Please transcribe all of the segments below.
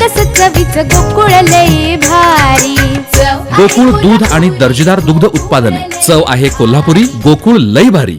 सकस चवीच गोकुळ लई भारी. गोकुळ दूध आणि दर्जेदार दुग्ध उत्पादने. चव आहे कोल्हापुरी गोकुळ लई भारी.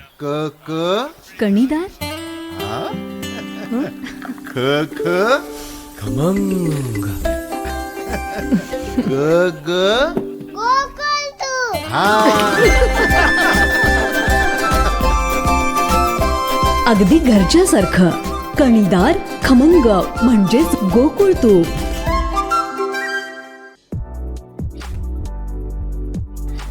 क क? कणीदार ख ख? खमंग. ग ग? गोकुळ तू हा. अगदी घरच्यासारखं. कणीदार खमंग म्हणजेच गोकुळ तूप